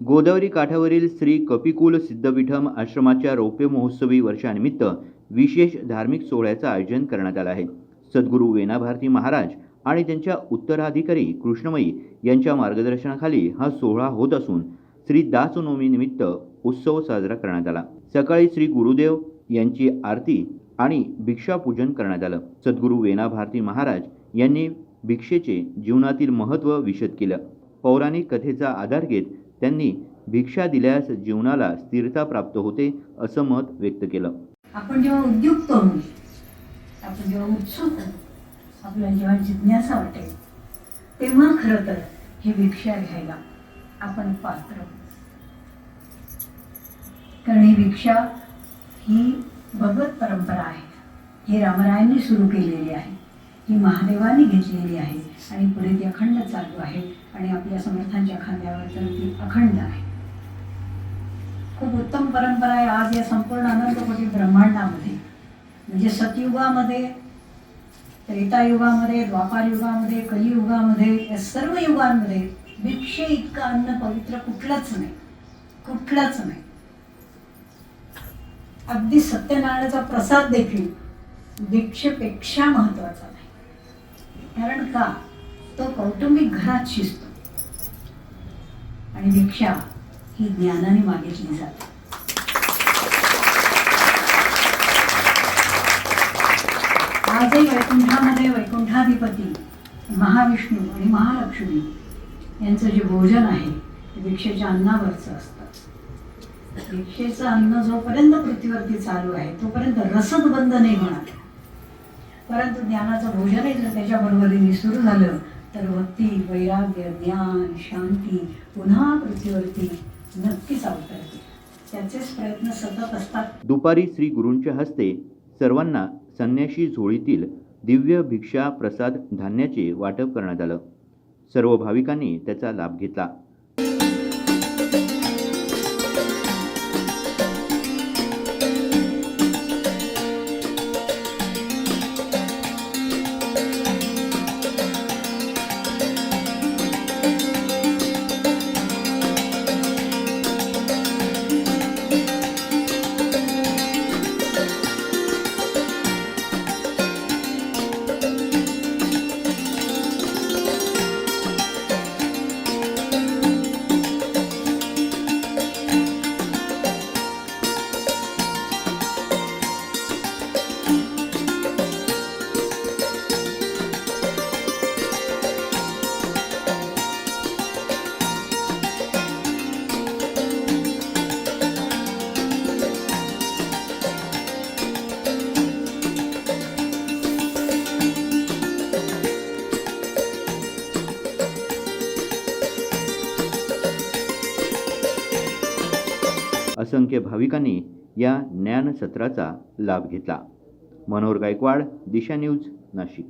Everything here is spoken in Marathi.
गोदावरी काठावरील श्री कपिकुल सिद्धपीठम आश्रमाच्या रौप्य महोत्सवी वर्षानिमित्त विशेष धार्मिक सोहळ्याचं आयोजन करण्यात आलं आहे. सद्गुरू वेनाभारती महाराज आणि त्यांच्या उत्तराधिकारी कृष्णमयी यांच्या मार्गदर्शनाखाली हा सोहळा होत असून श्री दासनवमीनिमित्त उत्सव साजरा करण्यात आला. सकाळी श्री गुरुदेव यांची आरती आणि भिक्षापूजन करण्यात आलं. सद्गुरू वेनाभारती महाराज यांनी भिक्षेचे जीवनातील महत्त्व विशद केलं. पौराणिक कथेचा आधार घेत त्यांनी भिक्षा दिल्यास जीवनाला स्थिरता प्राप्त होते असं मत व्यक्त केलं. आपण जेव्हा उद्योग करू आपण जेव्हा उत्सुक आपल्याला जेव्हा जिज्ञासा वाटेल तेव्हा खरं तर हे भिक्षा घ्यायला आपण पात्र कारण ही भिक्षा ही भगवत परंपरा आहे. ही रामरायांनी सुरू केलेली आहे. ही महादेवाने घेतलेली आहे. आणि पुढे ती अखंड चालू आहे. आणि आपल्या समर्थांच्या खांद्यावर तर ती अखंड आहे. खूप उत्तम परंपरा आहे. आज या संपूर्ण अनंतकोटी ब्रह्मांडामध्ये म्हणजे सतयुगामध्ये त्रेतायुगामध्ये द्वापार युगामध्ये कलियुगामध्ये या सर्व युगांमध्ये भिक्षे इतकं अन्न पवित्र कुठलंच नाही. कुठलंच नाही. अगदी सत्यनारायणाचा प्रसाद देखील भिक्षेपेक्षा महत्त्वाचा नाही. कारण का? तो कौटुंबिक घरात शिजतो. आणि भिक्षा ही ज्ञानाने मागितली जाते. आजही वैकुंठामध्ये वैकुंठाधिपती महाविष्णू आणि महालक्ष्मी यांचं जे भोजन आहे ते भिक्षेच्या अन्नावरचं असतं. भिक्षेचं अन्न जोपर्यंत पृथ्वीवरती चालू आहे तोपर्यंत रसद बंद नाही होणार. परंतु ज्ञानाचं भोजनही जर त्याच्या बरोबरीने सुरू झालं तर भक्ती वैराग्य ज्ञान शांती पुन्हा पृथ्वीवरती नक्कीच अवतरते त्याचेच प्रयत्न सतत असतात. दुपारी श्री गुरूंच्या हस्ते सर्वांना संन्याशी झोळीतील दिव्य भिक्षा प्रसाद धान्याचे वाटप करण्यात आलं. सर्व भाविकांनी त्याचा लाभ घेतला. असंख्य भाविकांनी या ज्ञानसत्राचा लाभ घेतला. मनोहर गायकवाड दिशा न्यूज नाशिक.